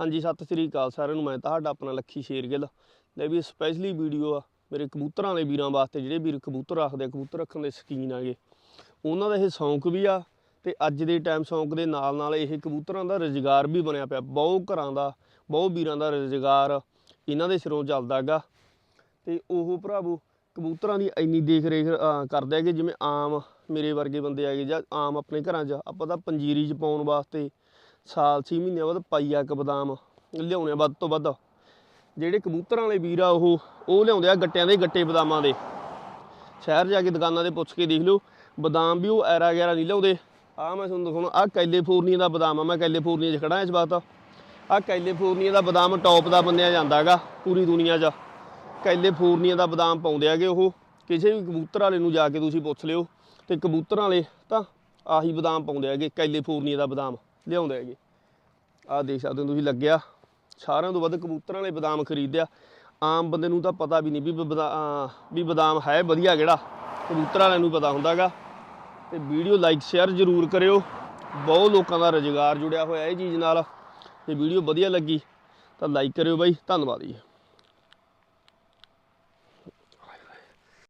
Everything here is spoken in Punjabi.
ਹਾਂਜੀ ਸਤਿ ਸ੍ਰੀ ਅਕਾਲ ਸਾਰਿਆਂ ਨੂੰ। ਮੈਂ ਤੁਹਾਡਾ ਆਪਣਾ ਲੱਖੀ ਸ਼ੇਰਗਿੱਲ। ਲੈ ਵੀ ਸਪੈਸ਼ਲੀ ਵੀਡੀਓ ਆ ਮੇਰੇ ਕਬੂਤਰਾਂ ਵਾਲੇ ਵੀਰਾਂ ਵਾਸਤੇ ਜਿਹੜੇ ਵੀਰ ਕਬੂਤਰ ਰੱਖਦੇ ਆ, ਕਬੂਤਰ ਰੱਖਣ ਦੇ ਸ਼ੌਕੀਨ ਆਗੇ। ਉਹਨਾਂ ਦਾ ਇਹ ਸ਼ੌਂਕ ਵੀ ਆ ਤੇ ਅੱਜ ਦੇ ਟਾਈਮ ਸ਼ੌਂਕ ਦੇ ਨਾਲ ਨਾਲ ਇਹ ਕਬੂਤਰਾਂ ਦਾ ਰੁਜ਼ਗਾਰ ਵੀ ਬਣਿਆ ਪਿਆ। ਬਹੁਤ ਘਰਾਂ ਦਾ ਬਹੁਤ ਵੀਰਾਂ ਦਾ ਰੁਜ਼ਗਾਰ ਇਹਨਾਂ ਦੇ ਸਿਰੋਂ ਚੱਲਦਾਗਾ ਤੇ ਉਹ ਭਰਾਵੋ ਕਬੂਤਰਾਂ ਦੀ ਇੰਨੀ ਦੇਖ ਰੇਖ ਅਹ, ਕਰਦੇ ਹੈਗੇ ਜਿਵੇਂ ਆਮ ਮੇਰੇ ਵਰਗੇ ਬੰਦੇ ਹੈਗੇ ਜਾਂ ਆਮ ਆਪਣੇ ਘਰਾਂ 'ਚ ਆਪਾਂ ਤਾਂ ਪੰਜੀਰੀ 'ਚ ਪਾਉਣ ਵਾਸਤੇ ਸਾਲ 6 ਮਹੀਨਿਆਂ ਬਾਅਦ ਪਾਈਆ ਇੱਕ ਬਦਾਮ, ਲਿਆਉਣੇ ਵੱਧ ਤੋਂ ਵੱਧ। ਜਿਹੜੇ ਕਬੂਤਰਾਂ ਵਾਲੇ ਵੀਰ ਆ ਉਹ ਉਹ ਲਿਆਉਂਦੇ ਆ ਗੱਟਿਆਂ ਦੇ ਗੱਟੇ ਬਦਾਮਾਂ ਦੇ। ਸ਼ਹਿਰ ਜਾ ਕੇ ਦੁਕਾਨਾਂ ਤੇ ਪੁੱਛ ਕੇ ਦੇਖ ਲਿਓ, ਬਦਾਮ ਵੀ ਉਹ ਐਰਾ ਗੈਰਾ ਨਹੀਂ ਲਿਆਉਂਦੇ। ਆ ਮੈਂ ਤੁਹਾਨੂੰ ਦਿਖਾਉਣਾ ਆ ਕੈਲੀਫੋਰਨੀਆ ਦਾ ਬਦਾਮ ਆ, ਮੈਂ ਕੈਲੀਫੋਰਨੀਆ 'ਚ ਖੜਾ ਇਸ ਵਕਤ ਆ ਕੈਲੀਫੋਰਨੀਆ ਦਾ ਬਦਾਮ ਟੌਪ ਦਾ ਮੰਨਿਆ ਜਾਂਦਾ ਹੈਗਾ ਪੂਰੀ ਦੁਨੀਆ 'ਚ। ਕੈਲੀਫੋਰਨੀਆ ਦਾ ਬਦਾਮ ਪਾਉਂਦੇ ਹੈਗੇ ਉਹ। ਕਿਸੇ ਵੀ ਕਬੂਤਰ ਵਾਲੇ ਨੂੰ ਜਾ ਕੇ ਤੁਸੀਂ ਪੁੱਛ ਲਿਓ, ਤੇ ਕਬੂਤਰਾਂ ਵਾਲੇ ਤਾਂ ਆਹੀ ਬਦਾਮ ਪਾਉਂਦੇ ਹੈਗੇ, ਕੈਲੀਫੋਰਨੀਆ ਦਾ ਬਦਾਮ। ਲਿਆਉਂਦੇ ਹੈਗੇ। ਆਹ ਦੇਖ ਸਕਦੇ ਹੋ ਤੁਸੀਂ ਲੱਗਿਆ। ਸਾਰਿਆਂ ਤੋਂ ਵੱਧ ਕਬੂਤਰਾਂ ਵਾਲੇ ਬਦਾਮ ਖਰੀਦਿਆ। ਆਮ ਬੰਦੇ ਨੂੰ ਤਾਂ ਪਤਾ ਵੀ ਨਹੀਂ ਵੀ ਬਦਾ- ਵੀ ਬਦਾਮ ਹੈ ਵਧੀਆ ਕਿਹੜਾ। ਕਬੂਤਰਾਂ ਵਾਲਿਆਂ ਨੂੰ ਪਤਾ ਹੁੰਦਾਗਾ। ਤੇ ਵੀਡੀਓ ਲਾਈਕ, ਸ਼ੇਅਰ ਜ਼ਰੂਰ ਕਰਿਓ। ਬਹੁਤ ਲੋਕਾਂ ਦਾ ਰੁਜ਼ਗਾਰ ਜੁੜਿਆ ਹੋਇਆ ਇਹ ਚੀਜ਼ ਨਾਲ। ਤੇ ਵੀਡੀਓ ਵਧੀਆ ਲੱਗੀ ਤਾਂ ਲਾਈਕ ਕਰਿਓ ਬਾਈ। ਧੰਨਵਾਦ ਜੀ।